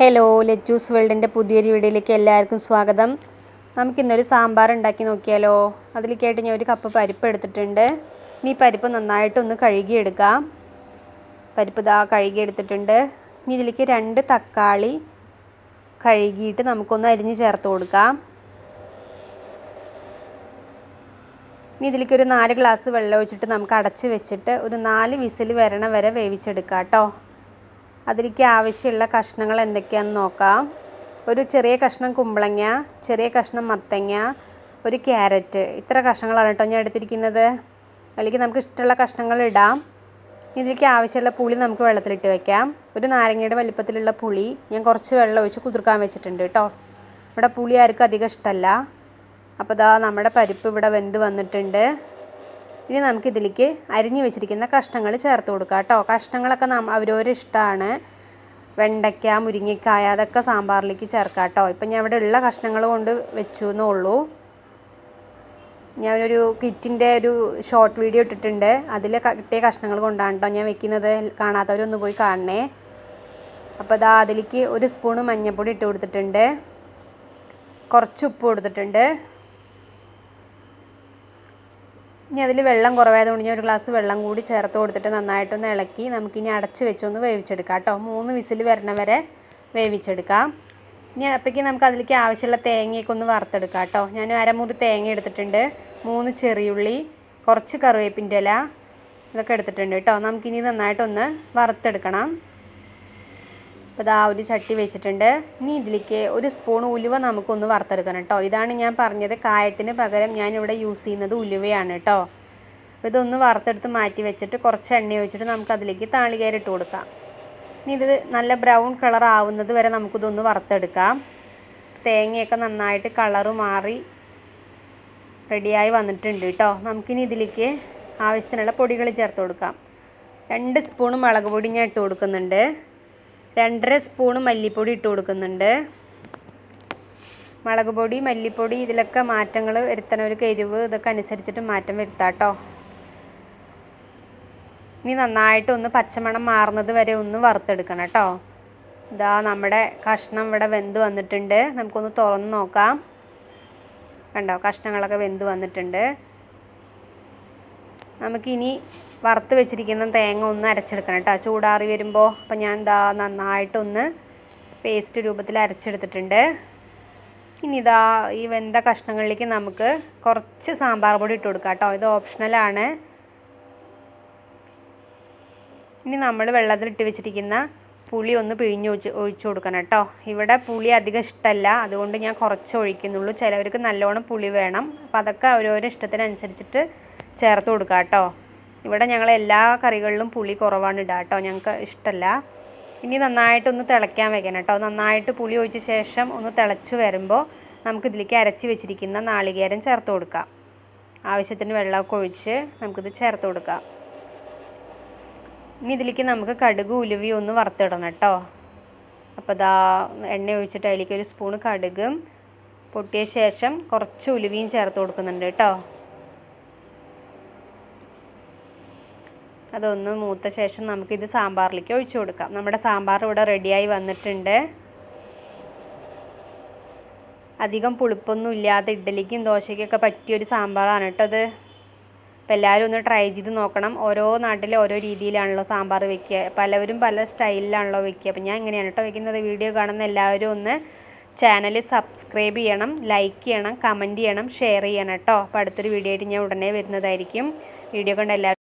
Hello ലെജ്ജൂസ് വേൾഡിന്റെ പുതിയൊരു വീഡിയോയിലേക്ക് എല്ലാവർക്കും സ്വാഗതം. നമുക്കിന്നൊരു സാമ്പാർ ഉണ്ടാക്കി നോക്കിയാലോ? അതിലേക്കായിട്ട് ഞാൻ ഒരു കപ്പ് പരിപ്പ് എടുത്തിട്ടുണ്ട്. ഇനി പരിപ്പ് നന്നായിട്ടൊന്ന് കഴുകിയെടുക്കാം. പരിപ്പ് ഇതാ കഴുകിയെടുത്തിട്ടുണ്ട്. ഇനി ഇതിലേക്ക് രണ്ട് തക്കാളി കഴുകിയിട്ട് നമുക്കൊന്ന് അരിഞ്ഞ് ചേർത്ത് കൊടുക്കാം. ഇനി ഇതിലേക്ക് ഒരു നാല് ഗ്ലാസ് വെള്ളം ഒഴിച്ചിട്ട് നമുക്ക് അടച്ച് വെച്ചിട്ട് ഒരു നാല് വിസിൽ വരണ വരെ വേവിച്ചെടുക്കാം കേട്ടോ. അതിലേക്ക് ആവശ്യമുള്ള കഷ്ണങ്ങൾ എന്തൊക്കെയാണെന്ന് നോക്കാം. ഒരു ചെറിയ കഷ്ണം കുമ്പളങ്ങ ചെറിയ കഷ്ണം മത്തങ്ങ ഒരു ക്യാരറ്റ്. ഇത്ര കഷ്ണങ്ങളാണ് കേട്ടോ ഞാൻ എടുത്തിരിക്കുന്നത്. അതിലേക്ക് നമുക്ക് ഇഷ്ടമുള്ള കഷ്ണങ്ങൾ ഇടാം. ഇതിലേക്ക് ആവശ്യമുള്ള പുളി നമുക്ക് വെള്ളത്തിലിട്ട് വെക്കാം. ഒരു നാരങ്ങയുടെ വലിപ്പത്തിലുള്ള പുളി ഞാൻ കുറച്ച് വെള്ളം ഒഴിച്ച് കുതിർക്കാൻ വെച്ചിട്ടുണ്ട് കേട്ടോ. ഇവിടെ പുളി ആർക്കും അധികം ഇഷ്ടമല്ല. അപ്പോൾ ഇതാ നമ്മുടെ പരിപ്പ് ഇവിടെ വെന്ത് വന്നിട്ടുണ്ട്. ഇനി നമുക്ക് ഇതിലേക്ക് അരിഞ്ഞു വെച്ചിരിക്കുന്ന കഷ്ണങ്ങൾ ചേർത്ത് കൊടുക്കാം കേട്ടോ. കഷ്ണങ്ങളൊക്കെ നാം അവരവരുടെ ഇഷ്ടമാണ് വെണ്ടയ്ക്ക മുരിങ്ങക്കായ അതൊക്കെ സാമ്പാറിലേക്ക് ചേർക്കാം കേട്ടോ. ഇപ്പം ഞാൻ ഇവിടെ ഉള്ള കഷ്ണങ്ങൾ കൊണ്ട് വെച്ചു എന്നേ ഉള്ളൂ ഞാനൊരു കിറ്റിന്റെ ഒരു ഷോർട്ട് വീഡിയോ ഇട്ടിട്ടുണ്ട്. അതിൽ കിട്ടിയ കഷ്ണങ്ങൾ കൊണ്ടാണ് കേട്ടോ ഞാൻ വെക്കുന്നത്. കാണാത്തവരൊന്ന് പോയി കാണണേ. അപ്പോൾ ഇതാ അതിലേക്ക് ഒരു സ്പൂണ് മഞ്ഞൾപ്പൊടി ഇട്ട് കൊടുത്തിട്ടുണ്ട്. കുറച്ച് ഉപ്പ് കൊടുത്തിട്ടുണ്ട്. ഇനി അതിൽ വെള്ളം കുറവായതുകൊണ്ട് ഞാൻ ഒരു ഗ്ലാസ് വെള്ളം കൂടി ചേർത്ത് കൊടുത്തിട്ട് നന്നായിട്ടൊന്ന് ഇളക്കി നമുക്കിനി അടച്ച് വെച്ചൊന്ന് വേവിച്ചെടുക്കാം കേട്ടോ. മൂന്ന് വിസിൽ വരണ വരെ വേവിച്ചെടുക്കാം. ഇനി അപ്പോഴേക്കും നമുക്ക് അതിലേക്ക് ആവശ്യമുള്ള തേങ്ങയൊക്കെ ഒന്ന് വറുത്തെടുക്കാം കേട്ടോ. ഞാൻ അരമുറി തേങ്ങ എടുത്തിട്ടുണ്ട്. മൂന്ന് ചെറിയുള്ളി കുറച്ച് കറിവേപ്പിന്റെ ഇല ഇതൊക്കെ എടുത്തിട്ടുണ്ട് കേട്ടോ. നമുക്കിനി നന്നായിട്ടൊന്ന് വറുത്തെടുക്കണം. അപ്പോൾ ഇതാ ഒരു ചട്ടി വെച്ചിട്ടുണ്ട്. ഇനി ഇതിലേക്ക് ഒരു സ്പൂൺ ഉലുവ നമുക്കൊന്ന് വറുത്തെടുക്കണം കേട്ടോ ഇതാണ് ഞാൻ പറഞ്ഞത് കായത്തിന് പകരം ഞാനിവിടെ യൂസ് ചെയ്യുന്നത് ഉലുവയാണ് കേട്ടോ അപ്പോൾ ഇതൊന്ന് വറുത്തെടുത്ത് മാറ്റി വെച്ചിട്ട് കുറച്ച് എണ്ണ ഒഴിച്ചിട്ട് നമുക്ക് അതിലേക്ക് താളികേര ഇട്ട് കൊടുക്കാം. ഇനി ഇത് നല്ല ബ്രൗൺ കളർ ആവുന്നത് വരെ നമുക്കിതൊന്ന് വറുത്തെടുക്കാം. തേങ്ങയൊക്കെ നന്നായിട്ട് കളറ് മാറി റെഡിയായി വന്നിട്ടുണ്ട് കേട്ടോ നമുക്കിനി ഇതിലേക്ക് ആവശ്യത്തിനുള്ള പൊടികൾ ചേർത്ത് കൊടുക്കാം. രണ്ട് സ്പൂൺ മുളക് പൊടി ഞാൻ ഇട്ട് കൊടുക്കുന്നുണ്ട്. രണ്ടര സ്പൂണ് മല്ലിപ്പൊടി ഇട്ട് കൊടുക്കുന്നുണ്ട്. മുളക് പൊടി മല്ലിപ്പൊടി ഇതിലൊക്കെ മാറ്റങ്ങൾ വരുത്തണവർക്ക് എരിവ് ഇതൊക്കെ അനുസരിച്ചിട്ട് മാറ്റം വരുത്താം കേട്ടോ ഇനി നന്നായിട്ട് ഒന്ന് പച്ചമണം മാറുന്നത് വരെ ഒന്ന് വറുത്തെടുക്കണം കേട്ടോ. ഇതാ നമ്മുടെ കഷ്ണം ഇവിടെ വെന്ത് വന്നിട്ടുണ്ട്. നമുക്കൊന്ന് തുറന്ന് നോക്കാം. കണ്ടോ കഷ്ണങ്ങളൊക്കെ വെന്ത് വന്നിട്ടുണ്ട്. നമുക്കിനി വറുത്ത് വെച്ചിരിക്കുന്ന തേങ്ങ ഒന്ന് അരച്ചെടുക്കണം കേട്ടോ. ചൂടാറി വരുമ്പോൾ അപ്പോൾ ഞാൻ ഇതാ നന്നായിട്ടൊന്ന് പേസ്റ്റ് രൂപത്തിൽ അരച്ചെടുത്തിട്ടുണ്ട്. ഇനി ഇതാ ഈ വെന്ത കഷ്ണങ്ങളിലേക്ക് നമുക്ക് കുറച്ച് സാമ്പാർ പൊടി ഇട്ട് കൊടുക്കാം കേട്ടോ. ഇത് ഓപ്ഷണലാണ് ഇനി നമ്മൾ വെള്ളത്തിൽ വെള്ളത്തിലിട്ട് വെച്ചിരിക്കുന്ന പുളി ഒന്ന് പിഴിഞ്ഞ് ഒഴിച്ച് ഒഴിച്ചു കൊടുക്കണം കേട്ടോ. ഇവിടെ പുളി അധികം ഇഷ്ടമല്ല അതുകൊണ്ട് ഞാൻ കുറച്ച് ഒഴിക്കുന്നുള്ളൂ. ചിലവർക്ക് നല്ലോണം പുളി വേണം. അപ്പോൾ അതൊക്കെ ഓരോരോ ഇഷ്ടത്തിനനുസരിച്ചിട്ട് ചേർത്ത് കൊടുക്കാം കേട്ടോ. ഇവിടെ ഞങ്ങൾ എല്ലാ കറികളിലും പുളി കുറവാണ് ഇടുക കേട്ടോ ഞങ്ങൾക്ക് ഇഷ്ടമല്ല ഇനി നന്നായിട്ടൊന്ന് തിളയ്ക്കാൻ വെക്കണം കേട്ടോ. നന്നായിട്ട് പുളി ഒഴിച്ച ശേഷം ഒന്ന് തിളച്ച് വരുമ്പോൾ നമുക്കിതിലേക്ക് അരച്ച് വെച്ചിരിക്കുന്ന നാളികേരം ചേർത്ത് കൊടുക്കാം. ആവശ്യത്തിന് വെള്ളമൊക്കെ ഒഴിച്ച് നമുക്കിത് ചേർത്ത് കൊടുക്കാം. ഇനി ഇതിലേക്ക് നമുക്ക് കടുക് ഉലുവി ഒന്ന് വറുത്തിടണം കേട്ടോ. അപ്പോൾ ഇതാ എണ്ണ ഒഴിച്ചിട്ട് അതിലേക്ക് ഒരു സ്പൂൺ കടുകും പൊട്ടിയ ശേഷം കുറച്ച് ഉലുവിയും ചേർത്ത് കൊടുക്കുന്നുണ്ട് കേട്ടോ. അതൊന്ന് മൂത്ത ശേഷം നമുക്കിത് സാമ്പാറിലേക്ക് ഒഴിച്ചു കൊടുക്കാം. നമ്മുടെ സാമ്പാർ ഇവിടെ റെഡിയായി വന്നിട്ടുണ്ട്. അധികം പുളിപ്പൊന്നും ഇല്ലാതെ ഇഡ്ഡലിക്കും ദോശയ്ക്കൊക്കെ പറ്റിയൊരു സാമ്പാറാണ് കേട്ടോ അത് അപ്പോൾ എല്ലാവരും ഒന്ന് ട്രൈ ചെയ്ത് നോക്കണം. ഓരോ നാട്ടിൽ ഓരോ രീതിയിലാണല്ലോ സാമ്പാർ വെക്കുക. പലവരും പല സ്റ്റൈലിലാണല്ലോ വെക്കുക. അപ്പോൾ ഞാൻ ഇങ്ങനെയാണ് കേട്ടോ വെക്കുന്നത്. വീഡിയോ കാണുന്ന എല്ലാവരും ഒന്ന് ചാനൽ സബ്സ്ക്രൈബ് ചെയ്യണം ലൈക്ക് ചെയ്യണം കമന്റ് ചെയ്യണം ഷെയർ ചെയ്യണം കേട്ടോ. അപ്പോൾ അടുത്തൊരു വീഡിയോ ആയിട്ട് ഞാൻ ഉടനെ വരുന്നതായിരിക്കും. വീഡിയോ കണ്ട് എല്ലാവരും